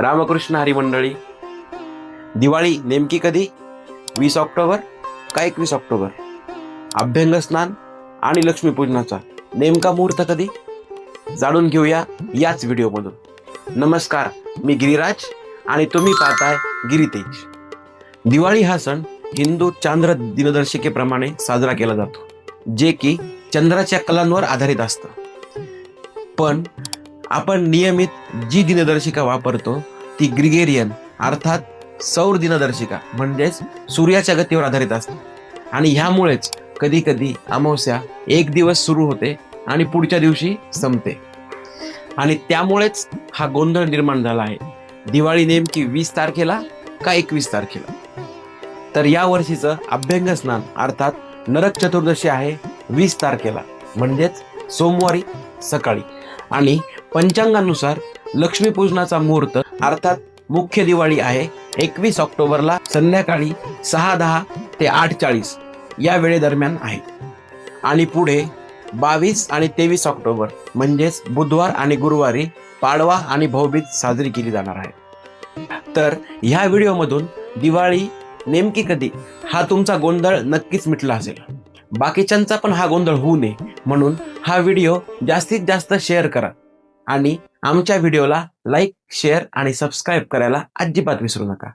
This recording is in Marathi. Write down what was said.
रामकृष्ण हरी मंडळी दिवाळी नेमकी कधी? वीस ऑक्टोबर का एकवीस ऑक्टोबर? अभ्यंग स्नान आणि लक्ष्मीपूजनाचा नेमका मुहूर्त कधी? जाणून घेऊया याच व्हिडिओमधून. नमस्कार मी गिरिराज आणि तुम्ही पाहताय गिरितेज. दिवाळी हा सण हिंदू चांद्र दिनदर्शिकेप्रमाणे साजरा केला जातो जे की चंद्राच्या कलांवर आधारित असतं. पण आपण नियमित जी दिनदर्शिका वापरतो ती ग्रिगेरियन अर्थात सौर दिनदर्शिका म्हणजेच सूर्याच्या गतीवर आधारित असते. आणि ह्यामुळेच कधी कधी अमावस्या एक दिवस सुरू होते आणि पुढच्या दिवशी संपते. आणि त्यामुळेच हा गोंधळ निर्माण झाला आहे. दिवाळी नेमकी वीस तारखेला का एकवीस तारखेला? तर या वर्षीचं अभ्यंग स्नान अर्थात नरक चतुर्दशी आहे वीस तारखेला म्हणजेच सोमवारी सकाळी. आणि पंचांगानुसार लक्ष्मीपूजनाचा मुहूर्त अर्थात मुख्य दिवाळी आहे एकवीस ऑक्टोबरला संध्याकाळी सहा दहा ते आठ चाळीस या वेळेदरम्यान आहे. आणि पुढे बावीस आणि तेवीस ऑक्टोबर म्हणजेच बुधवार आणि गुरुवारी पाडवा आणि भाऊबीज साजरी केली जाणार आहे. तर ह्या व्हिडिओमधून दिवाळी नेमकी कधी हा तुमचा गोंधळ नक्कीच मिटला असेल. बाकीच्यांचा पण हा गोंधळ होऊ नये. म्हणून हा व्हिडिओ जास्तीत जास्त शेअर करा. आणि आमच्या व्हिडिओला लाईक शेअर आणि सबस्क्राईब करायला अजिबात विसरू नका.